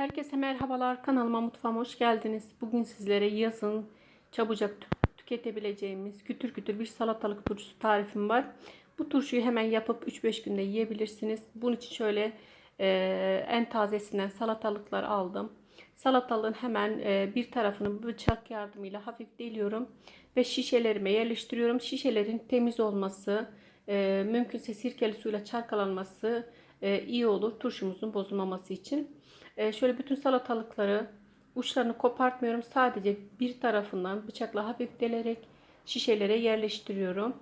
Herkese merhabalar. Kanalıma mutfağıma hoş geldiniz. Bugün sizlere yazın çabucak tü- tüketebileceğimiz kütür kütür bir salatalık turşusu tarifim var. Bu turşuyu hemen yapıp 3-5 günde yiyebilirsiniz. Bunun için şöyle e, en tazesinden salatalıklar aldım. Salatalığın hemen e, bir tarafını bıçak yardımıyla hafif deliyorum ve şişelerime yerleştiriyorum. Şişelerin temiz olması, e, mümkünse sirkeli suyla çarkalanması e, iyi olur turşumuzun bozulmaması için. E, şöyle bütün salatalıkları uçlarını kopartmıyorum. Sadece bir tarafından bıçakla hafif delerek şişelere yerleştiriyorum.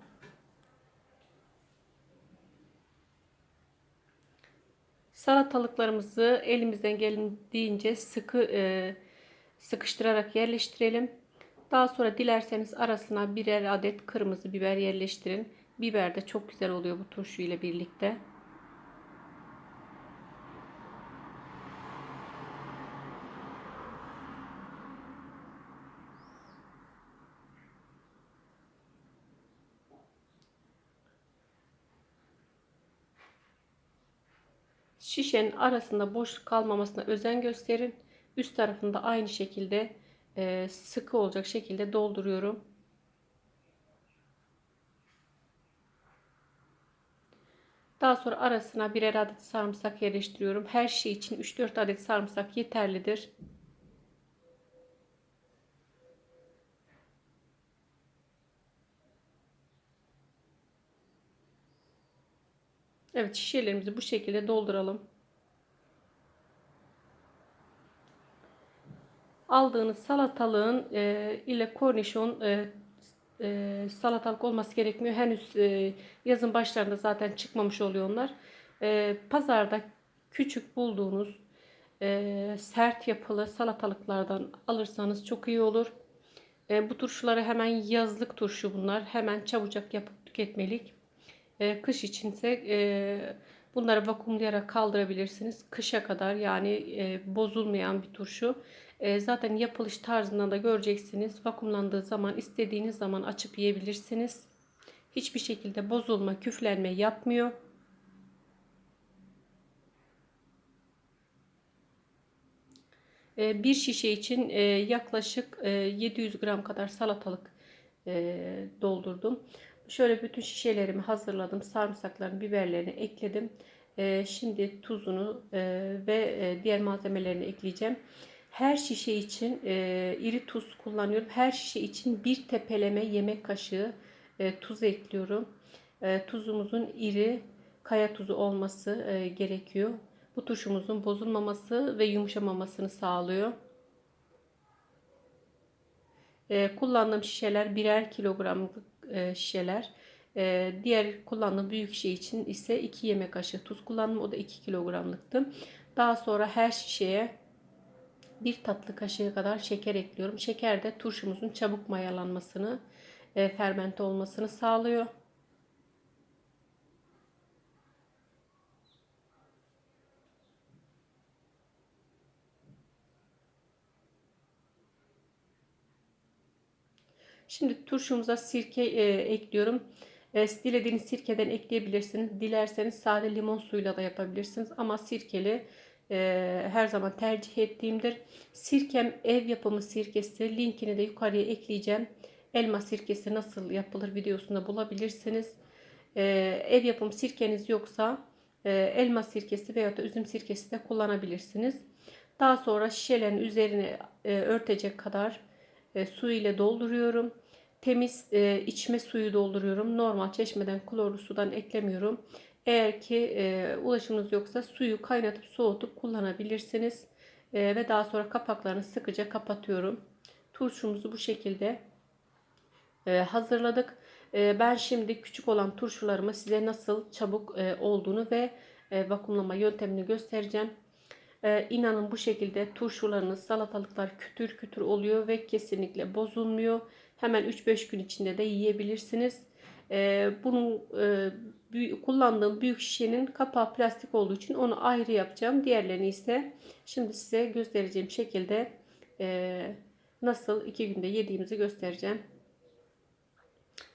Salatalıklarımızı elimizden geldiğince sıkı e, sıkıştırarak yerleştirelim. Daha sonra dilerseniz arasına birer adet kırmızı biber yerleştirin. Biber de çok güzel oluyor bu turşu ile birlikte. Şişenin arasında boşluk kalmamasına özen gösterin. Üst tarafında aynı şekilde e, sıkı olacak şekilde dolduruyorum. Daha sonra arasına birer adet sarımsak yerleştiriyorum. Her şey için 3-4 adet sarımsak yeterlidir. Evet şişelerimizi bu şekilde dolduralım. Aldığınız salatalığın e, ile kornişon e, e, salatalık olması gerekmiyor. Henüz e, yazın başlarında zaten çıkmamış oluyor onlar. E, pazarda küçük bulduğunuz e, sert yapılı salatalıklardan alırsanız çok iyi olur. E, bu turşuları hemen yazlık turşu bunlar. Hemen çabucak yapıp tüketmelik. E, kış içinse e, bunları vakumlayarak kaldırabilirsiniz. Kışa kadar yani e, bozulmayan bir turşu. Zaten yapılış tarzından da göreceksiniz. Vakumlandığı zaman istediğiniz zaman açıp yiyebilirsiniz. Hiçbir şekilde bozulma, küflenme yapmıyor. Bir şişe için yaklaşık e, 700 gram kadar salatalık doldurdum. Şöyle bütün şişelerimi hazırladım. Sarımsaklarını, biberlerini ekledim. Ee, şimdi tuzunu e, ve e, diğer malzemelerini ekleyeceğim. Her şişe için e, iri tuz kullanıyorum. Her şişe için bir tepeleme yemek kaşığı tuz ekliyorum. Tuzumuzun iri kaya tuzu olması gerekiyor. Bu turşumuzun bozulmaması ve yumuşamamasını sağlıyor. Kullandığım şişeler birer kilogramlık e, şişeler. E, diğer kullandığım büyük şişe için ise 2 yemek kaşığı tuz kullandım. O da 2 kilogramlıktı. Daha sonra her şişeye bir tatlı kaşığı kadar şeker ekliyorum. Şeker de turşumuzun çabuk mayalanmasını, e, fermente olmasını sağlıyor. Şimdi turşumuza sirke e, ekliyorum. E, dilediğiniz sirkeden ekleyebilirsiniz. Dilerseniz sade limon suyuyla da yapabilirsiniz. Ama sirkeli e, her zaman tercih ettiğimdir. Sirkem ev yapımı sirkesi. Linkini de yukarıya ekleyeceğim. Elma sirkesi nasıl yapılır videosunda bulabilirsiniz. E, ev yapımı sirkeniz yoksa e, elma sirkesi veya da üzüm sirkesi de kullanabilirsiniz. Daha sonra şişelerin üzerine e, örtecek kadar e, su ile dolduruyorum. Temiz e, içme suyu dolduruyorum. Normal çeşmeden klorlu sudan eklemiyorum. Eğer ki e, ulaşımınız yoksa suyu kaynatıp soğutup kullanabilirsiniz. E, ve daha sonra kapaklarını sıkıca kapatıyorum. Turşumuzu bu şekilde e, hazırladık. E, ben şimdi küçük olan turşularımı size nasıl çabuk e, olduğunu ve e, vakumlama yöntemini göstereceğim. Ee, inanın bu şekilde turşularınız, salatalıklar kütür kütür oluyor ve kesinlikle bozulmuyor. Hemen 3-5 gün içinde de yiyebilirsiniz. Ee, bunun e, kullandığım büyük şişenin kapağı plastik olduğu için onu ayrı yapacağım. Diğerlerini ise şimdi size göstereceğim şekilde e, nasıl 2 günde yediğimizi göstereceğim.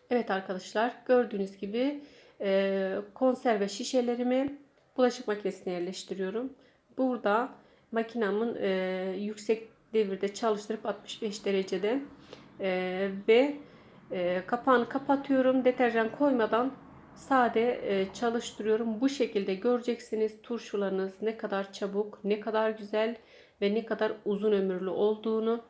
Evet arkadaşlar gördüğünüz gibi e, konserve şişelerimi bulaşık makinesine yerleştiriyorum. Burada makinamın e, yüksek devirde çalıştırıp 65 derecede e, ve e, kapağını kapatıyorum. Deterjan koymadan sade e, çalıştırıyorum. Bu şekilde göreceksiniz turşularınız ne kadar çabuk, ne kadar güzel ve ne kadar uzun ömürlü olduğunu.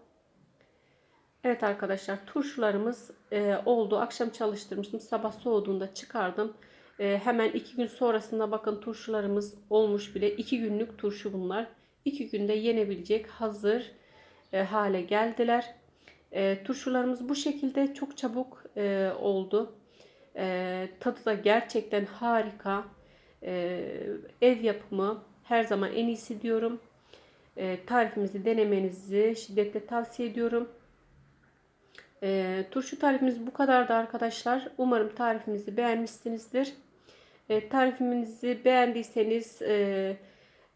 Evet arkadaşlar turşularımız e, oldu. Akşam çalıştırmıştım. Sabah soğuduğunda çıkardım. E, hemen iki gün sonrasında bakın turşularımız olmuş bile. iki günlük turşu bunlar. İki günde yenebilecek hazır e, hale geldiler. E, turşularımız bu şekilde çok çabuk e, oldu. E, tadı da gerçekten harika. E, ev yapımı her zaman en iyisi diyorum. E, tarifimizi denemenizi şiddetle tavsiye ediyorum. E, turşu tarifimiz bu kadardı arkadaşlar. Umarım tarifimizi beğenmişsinizdir. E, tarifimizi beğendiyseniz e,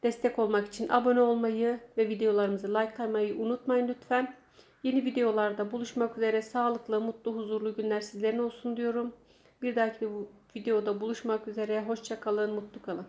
destek olmak için abone olmayı ve videolarımızı likelamayı unutmayın lütfen. Yeni videolarda buluşmak üzere sağlıklı, mutlu, huzurlu günler sizlerin olsun diyorum. Bir dahaki videoda buluşmak üzere. Hoşçakalın, mutlu kalın.